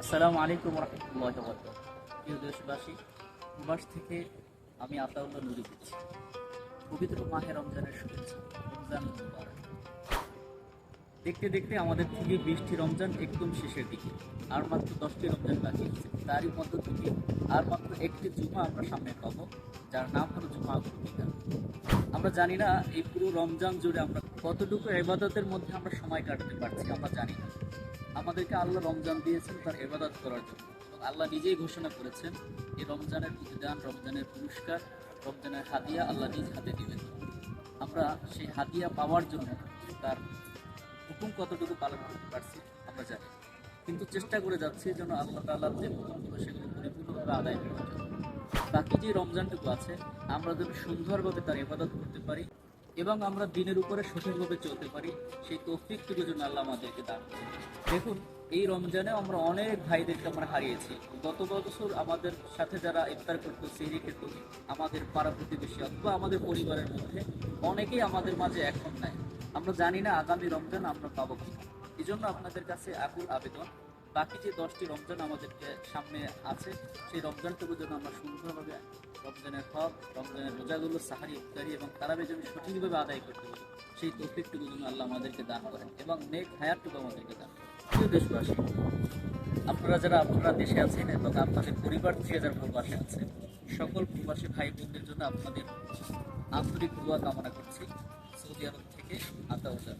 আসসালামু আলাইকুম রহমতুল্লাহ প্রিয় দেশবাসী প্রবাস থেকে আমি আতাউল্লাহ নুরি দিচ্ছি। পবিত্র মাহে রমজানের শুভেচ্ছা। রমজান দেখতে দেখতে আমাদের থেকে বিশটি রমজান একদম শেষের দিকে। আর মাত্র দশটি রমজান বাকি তারই মধ্য থেকে আর মাত্র একটি জুমা আমরা সামনে পাবো, যার নাম হলো জুমা আমরা জানি না এই পুরো রমজান জুড়ে আমরা কতটুকু এবাদতের মধ্যে আমরা সময় কাটাতে পারছি, আমরা জানি না। আমাদেরকে আল্লাহ রমজান দিয়েছেন তার এবাদত করার জন্য। আল্লাহ নিজেই ঘোষণা করেছেন, এই রমজানের প্রতিদান, রমজানের পুরস্কার, রমজানের হাদিয়া আল্লাহ নিজ হাতে দিবেন। আমরা সেই হাদিয়া পাওয়ার জন্য তার হুকুম কতটুকু পালন করতে পারছি আমরা জানি। কিন্তু চেষ্টা করে যাচ্ছি যেন আল্লাহ তাআলার যে হুকুমগুলো সেগুলো পরিপূর্ণভাবে আদায় করার জন্য। বাকি যে রমজানটুকু আছে, আমরা যেন সুন্দরভাবে তার ইবাদত করতে পারি। এবং আমরা দিনের উপরে সঠিকভাবে চলতে পারি, সেই তৌফিকটুকু যেন আল্লাহ আমাদেরকে দান করেন। দেখুন, এই রমজানে আমরা অনেক ভাইদেরকে আমরা হারিয়েছি। গত বছর আমাদের সাথে যারা ইফতার করতো সেহরি খেত, আমাদের পাড়া প্রতিবেশী অথবা আমাদের পরিবারের মধ্যে, অনেকেই আমাদের মাঝে এখন নাই। আমরা জানি না আগামী রমজান আমরা পাবো এই জন্য আপনাদের কাছে আকুল আবেদন, বাকি যে দশটি রমজান আমাদেরকে সামনে আছে, সেই রমজানটুকু যেন আমরা সুন্দরভাবে রমজানের হক, রমজানের রোজাগুলো সাহারি, ইফতারি এবং তারাবে যেন সঠিকভাবে আদায় করতে পারি সেই তৌফিকটুকু যেন আল্লাহ আমাদেরকে দান করেন এবং নেক হায়াতটুকু আমাদেরকে দান করেন। দেশবাসী, আপনারা যারা আপনারা দেশে আছেন এবং আপনাদের পরিবার থেকে যারা প্রবাসে আছেন সকল প্রবাসী ভাই বোনদের জন্য আপনাদের আন্তরিক দোয়া কামনা করছি। সৌদি আরব থেকে আতাউজান